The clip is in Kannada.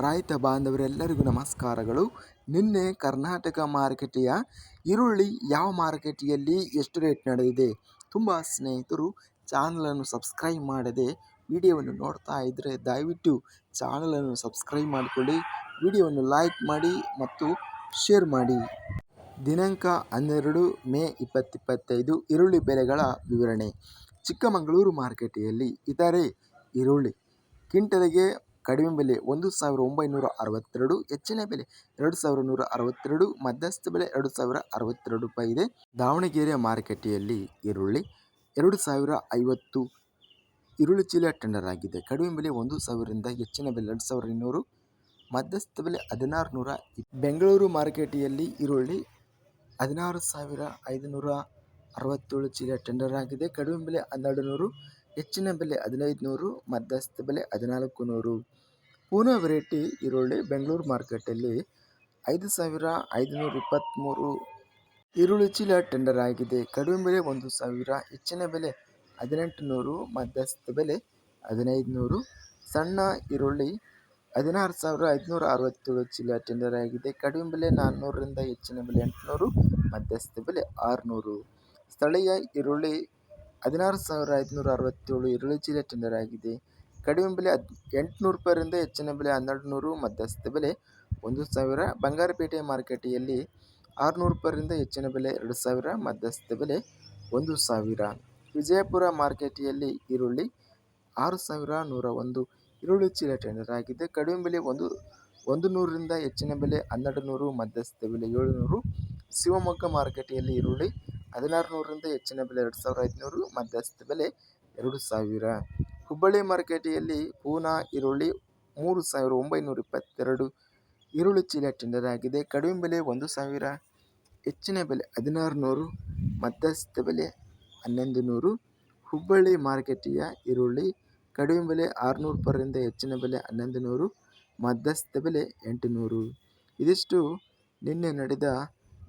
ರೈತ ಬಾಂಧವರೆಲ್ಲರಿಗೂ ನಮಸ್ಕಾರಗಳು. ನಿನ್ನೆ ಕರ್ನಾಟಕ ಮಾರುಕಟ್ಟೆಯ ಈರುಳ್ಳಿ ಯಾವ ಮಾರುಕಟ್ಟೆಯಲ್ಲಿ ಎಷ್ಟು ರೇಟ್ ನಡೆದಿದೆ? ತುಂಬ ಸ್ನೇಹಿತರು ಚಾನಲನ್ನು ಸಬ್ಸ್ಕ್ರೈಬ್ ಮಾಡದೆ ವಿಡಿಯೋವನ್ನು ನೋಡ್ತಾ ಇದ್ದರೆ ದಯವಿಟ್ಟು ಚಾನಲನ್ನು ಸಬ್ಸ್ಕ್ರೈಬ್ ಮಾಡಿಕೊಳ್ಳಿ, ವಿಡಿಯೋವನ್ನು ಲೈಕ್ ಮಾಡಿ ಮತ್ತು ಶೇರ್ ಮಾಡಿ. ದಿನಾಂಕ ಹನ್ನೆರಡು ಮೇ ಇಪ್ಪತ್ತಿಪ್ಪತ್ತೈದು, ಈರುಳ್ಳಿ ಬೆಲೆಗಳ ವಿವರಣೆ. ಚಿಕ್ಕಮಗಳೂರು ಮಾರುಕಟ್ಟೆಯಲ್ಲಿ ಇತರೆ ಈರುಳ್ಳಿ, ಕ್ವಿಂಟಲಿಗೆ ಕಡಿಮೆ ಬೆಲೆ ಒಂದು ಸಾವಿರ ಒಂಬೈನೂರ ಅರವತ್ತೆರಡು, ಹೆಚ್ಚಿನ ಬೆಲೆ ಎರಡು ಸಾವಿರ ನೂರ ಅರವತ್ತೆರಡು, ಮಧ್ಯಸ್ಥ ಬೆಲೆ ಎರಡು ಸಾವಿರ ಅರವತ್ತೆರಡು ರೂಪಾಯಿ ಇದೆ. ದಾವಣಗೆರೆ ಮಾರುಕಟ್ಟೆಯಲ್ಲಿ ಈರುಳ್ಳಿ ಎರಡು ಸಾವಿರ ಐವತ್ತು, ಈರುಳ್ಳಿ ಚೀಲ ಟೆಂಡರ್ ಆಗಿದೆ. ಕಡಿಮೆ ಬೆಲೆ ಒಂದು ಸಾವಿರದಿಂದ ಹೆಚ್ಚಿನ ಬೆಲೆ ಎರಡು ಸಾವಿರ ಇನ್ನೂರು, ಮಧ್ಯಸ್ಥ ಬೆಲೆ ಹದಿನಾರು ನೂರ ಬೆಂಗಳೂರು ಮಾರುಕಟ್ಟೆಯಲ್ಲಿ ಈರುಳ್ಳಿ ಹದಿನಾರು ಸಾವಿರ ಐದುನೂರ ಅರವತ್ತೇಳು ಚೀಲ ಟೆಂಡರ್ ಆಗಿದೆ. ಕಡಿಮೆ ಬೆಲೆ ಹನ್ನೆರಡು ನೂರು ಹೆಚ್ಚಿನ ಬೆಲೆ ಹದಿನೈದು ನೂರು ಮಧ್ಯಸ್ಥ ಬೆಲೆ ಹದಿನಾಲ್ಕು ನೂರು ಪೂನಾ ವೆರೈಟಿ ಈರುಳ್ಳಿ ಬೆಂಗಳೂರು ಮಾರ್ಕೆಟಲ್ಲಿ ಐದು ಸಾವಿರ ಐದುನೂರ ಇಪ್ಪತ್ತ್ಮೂರು ಈರುಳ್ಳಿ ಚೀಲ ಟೆಂಡರ್ ಆಗಿದೆ. ಕಡಿಮೆ ಬೆಲೆ ಒಂದು ಸಾವಿರ, ಹೆಚ್ಚಿನ ಬೆಲೆ ಹದಿನೆಂಟು ನೂರು ಮಧ್ಯಸ್ಥ ಬೆಲೆ ಹದಿನೈದು ನೂರು ಸಣ್ಣ ಈರುಳ್ಳಿ ಹದಿನಾರು ಸಾವಿರ ಐದುನೂರ ಅರವತ್ತೇಳು ಚೀಲ ಟೆಂಡರ್ ಆಗಿದೆ. ಕಡಿಮೆ ಬೆಲೆ ನಾನ್ನೂರರಿಂದ ಹೆಚ್ಚಿನ ಬೆಲೆ ಎಂಟುನೂರು, ಮಧ್ಯಸ್ಥ ಬೆಲೆ ಆರುನೂರು. ಸ್ಥಳೀಯ ಈರುಳ್ಳಿ ಹದಿನಾರು ಸಾವಿರ ಐದುನೂರ ಅರವತ್ತೇಳು ಈರುಳ್ಳಿ ಚೀಲ ಟೆಂಡರ್ ಆಗಿದೆ ಕಡಿಮೆ ಬೆಲೆ ಹದ್ ಎಂಟುನೂರು ರೂಪಾಯಿಂದ ಹೆಚ್ಚಿನ ಬೆಲೆ ಹನ್ನೆರಡು ನೂರು ಮಧ್ಯಸ್ಥ ಬೆಲೆ ಒಂದು ಸಾವಿರ, ಬಂಗಾರಪೇಟೆ ಮಾರುಕಟ್ಟೆಯಲ್ಲಿ ಆರುನೂರು ರೂಪಾಯಿಂದ ಹೆಚ್ಚಿನ ಬೆಲೆ ಎರಡು ಸಾವಿರ ಮಧ್ಯಸ್ಥ ಬೆಲೆ ಒಂದು ಸಾವಿರ. ವಿಜಯಪುರ ಮಾರುಕಟ್ಟೆಯಲ್ಲಿ ಈರುಳ್ಳಿ ಆರು ಸಾವಿರ ನೂರ ಒಂದು, ಈರುಳ್ಳಿ ಚೀಲ ಟೆಂಡರ್ ಆಗಿದೆ ಕಡಿಮೆ ಬೆಲೆ ಒಂದು ಒಂದು ನೂರರಿಂದ ಹೆಚ್ಚಿನ ಬೆಲೆ ಹನ್ನೆರಡು ನೂರು ಮಧ್ಯಸ್ಥ ಬೆಲೆ ಏಳುನೂರು. ಶಿವಮೊಗ್ಗ ಮಾರುಕಟ್ಟೆಯಲ್ಲಿ ಈರುಳ್ಳಿ ಹದಿನಾರು ನೂರರಿಂದ ಹೆಚ್ಚಿನ ಬೆಲೆ ಎರಡು ಸಾವಿರ ಐದುನೂರು ಮಧ್ಯಸ್ಥ ಬೆಲೆ ಎರಡು ಸಾವಿರ. ಹುಬ್ಬಳ್ಳಿ ಮಾರುಕಟ್ಟೆಯಲ್ಲಿ ಪೂನಾ ಈರುಳ್ಳಿ ಮೂರು ಸಾವಿರ ಒಂಬೈನೂರ ಇಪ್ಪತ್ತೆರಡು. ಈರುಳ್ಳಿ ಚೀಲ ಟೆಂಡರ್ ಆಗಿದೆ. ಕಡಿಮೆ ಬೆಲೆ ಒಂದು ಸಾವಿರ, ಹೆಚ್ಚಿನ ಬೆಲೆ ಹದಿನಾರು ನೂರು ಮಧ್ಯಸ್ಥ ಬೆಲೆ ಹನ್ನೊಂದು ನೂರು ಹುಬ್ಬಳ್ಳಿ ಮಾರುಕಟ್ಟೆಯ ಈರುಳ್ಳಿ ಕಡಿಮೆ ಬೆಲೆ ಆರುನೂರು ರೂಪಾಯಿಂದ ಹೆಚ್ಚಿನ ಬೆಲೆ ಹನ್ನೊಂದು ನೂರು ಮಧ್ಯಸ್ಥ ಬೆಲೆ ಎಂಟು ನೂರು ಇದಿಷ್ಟು ನಿನ್ನೆ ನಡೆದ